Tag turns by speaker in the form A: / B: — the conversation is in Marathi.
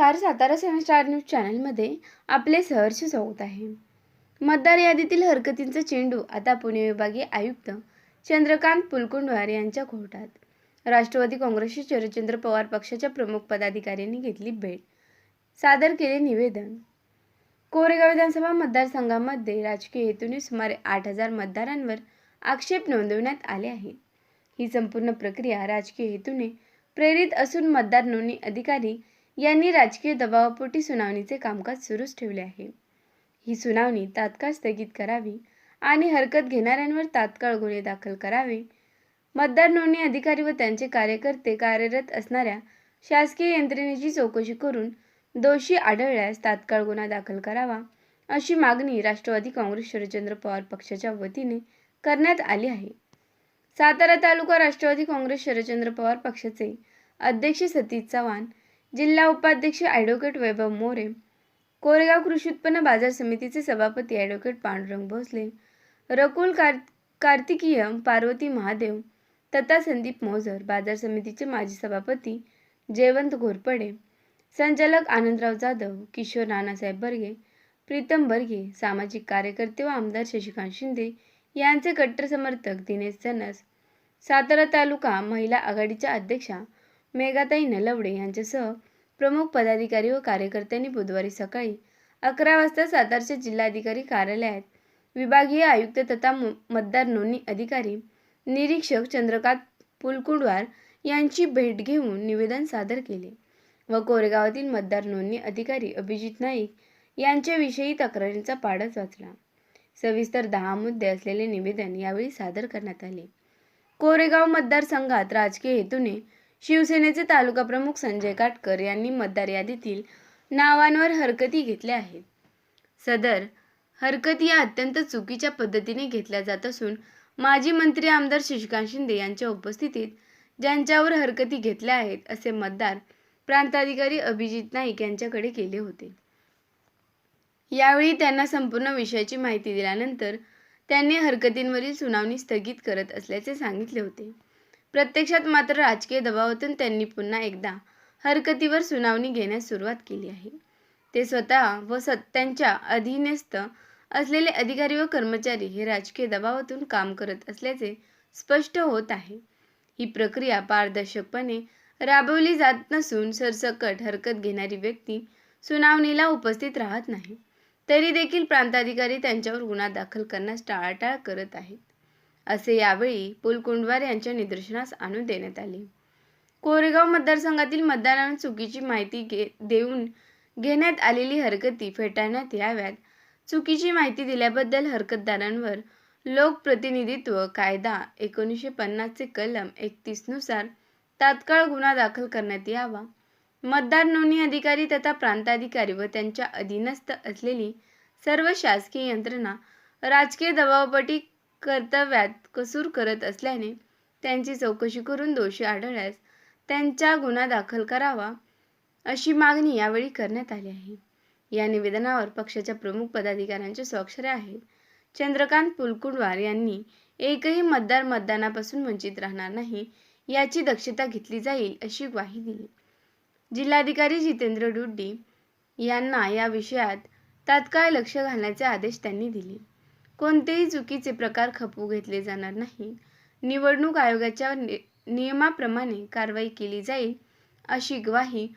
A: नमस्कार सातारा सेवन स्टार न्यूज चॅनलमध्ये आपले सहर्ष स्वागत आहे. मतदार यादीतील हरकतींचा चेंडू आता पुणे विभागीय आयुक्त चंद्रकांत पुलकुंडवार यांच्या कोर्टात. राष्ट्रवादी काँग्रेसचे शरदचंद्र पवार पक्षाच्या प्रमुख पदाधिकाऱ्यांनी घेतली भेट. सादर केले निवेदन. कोरेगाव विधानसभा मतदारसंघामध्ये राजकीय हेतूने सुमारे आठ हजार मतदारांवर आक्षेप नोंदवण्यात आले आहेत. ही संपूर्ण प्रक्रिया राजकीय हेतूने प्रेरित असून मतदार नोंदणी अधिकारी यांनी राजकीय दबावापोटी सुनावणीचे कामकाज सुरूच ठेवले आहे. ही सुनावणी तात्काळ स्थगित करावी आणि हरकत घेणाऱ्यांवर तात्काळ गुन्हे दाखल करावे. मतदार नोंदणी अधिकारी व त्यांचे कार्यकर्ते कार्यरत असणाऱ्या शासकीय यंत्रणेची चौकशी करून दोषी आढळल्यास तात्काळ गुन्हा दाखल करावा अशी मागणी राष्ट्रवादी काँग्रेस शरदचंद्र पवार पक्षाच्या वतीने करण्यात आली आहे. सातारा तालुका राष्ट्रवादी काँग्रेस शरदचंद्र पवार पक्षाचे अध्यक्ष सतीश चव्हाण जिल्हा उपाध्यक्ष ॲडव्होकेट वैभव मोरे कोरेगाव कृषी उत्पन्न बाजार समितीचे सभापती ॲडव्होकेट पांडुरंग भोसले रकुल कार कार्तिकीय पार्वती महादेव तथा संदीप मोजर बाजार समितीचे माजी सभापती जयवंत घोरपडे संचालक आनंदराव जाधव किशोर नानासाहेब बर्गे प्रीतम बर्गे सामाजिक कार्यकर्ते व आमदार शशिकांत शिंदे यांचे कट्टर समर्थक दिनेश जनस सातारा तालुका महिला आघाडीच्या अध्यक्षा मेघाताई नलवडे यांच्यासह प्रमुख पदाधिकारी व कार्यकर्त्यांनी बुधवारी सकाळी अकरा वाजता सातारच्या जिल्हाधिकारी कार्यालयात विभागीय आयुक्त तथा मतदार नोंदणी अधिकारी निरीक्षक चंद्रकांत पुलकुंडवार यांची भेट घेऊन निवेदन सादर केले व कोरेगावातील मतदार नोंदणी अधिकारी अभिजित नाईक यांच्याविषयी तक्रारींचा पाडच वाचला. सविस्तर दहा मुद्दे असलेले निवेदन यावेळी सादर करण्यात आले. कोरेगाव मतदारसंघात राजकीय हेतूने शिवसेनेचे तालुका प्रमुख संजय काटकर यांनी मतदार यादीतील नावांवर हरकती घेतल्या आहेत. सदर हरकती या अत्यंत चुकीच्या पद्धतीने घेतल्या जात असून माजी मंत्री आमदार शशिकांत शिंदे यांच्या उपस्थितीत ज्यांच्यावर हरकती घेतल्या आहेत असे मतदार प्रांताधिकारी अभिजित नाईक यांच्याकडे केले होते. यावेळी त्यांना संपूर्ण विषयाची माहिती दिल्यानंतर त्यांनी हरकतींवरील सुनावणी स्थगित करत असल्याचे सांगितले होते. प्रत्यक्षात मात्र राजकीय दबावातून त्यांनी पुन्हा एकदा हरकतीवर सुनावणी घेण्यास सुरुवात केली आहे. ते स्वतः व सत्यांच्या अधीनस्थ असलेले अधिकारी व कर्मचारी हे राजकीय दबावातून काम करत असल्याचे स्पष्ट होत आहे. ही प्रक्रिया पारदर्शकपणे राबवली जात नसून सरसकट हरकत घेणारी व्यक्ती सुनावणीला उपस्थित राहत नाही. तरी देखील प्रांताधिकारी त्यांच्यावर गुन्हा दाखल करण्यास टाळाटाळ करत आहेत. असे यावेळी पुलकुंडवार यांच्या निदर्शनास आणून देण्यात आले. कोरेगाव मतदारसंघातील मतदारांना चुकीची माहिती घे देऊन घेण्यात आलेली हरकती फेटाळण्यात याव्यात. चुकीची माहिती दिल्याबद्दल हरकतदारांवर लोकप्रतिनिधित्व कायदा एकोणीसशे पन्नासचे कलम एकतीसनुसार तात्काळ गुन्हा दाखल करण्यात यावा. मतदार नोंदणी अधिकारी तथा प्रांताधिकारी व त्यांच्या अधीनस्थ असलेली सर्व शासकीय यंत्रणा राजकीय दबावपटी कर्तव्यात कसूर करत असल्याने त्यांची चौकशी करून दोषी आढळल्यास त्यांचा गुन्हा दाखल करावा अशी मागणी यावेळी करण्यात आली आहे. या निवेदनावर पक्षाच्या प्रमुख पदाधिकाऱ्यांच्या स्वाक्षऱ्या आहेत चंद्रकांत पुलकुंडवार यांनी एकही मतदार मतदानापासून वंचित राहणार नाही याची दक्षता घेतली जाईल अशी ग्वाही दिली. जिल्हाधिकारी जितेंद्र डुड्डी यांना या विषयात तात्काळ लक्ष घालण्याचे आदेश त्यांनी दिले. कोणतेही चुकीचे प्रकार खपवू घेतले जाणार नाही. निवडणूक आयोगाच्या नि- नियमाप्रमाणे कारवाई केली जाईल अशी ग्वाही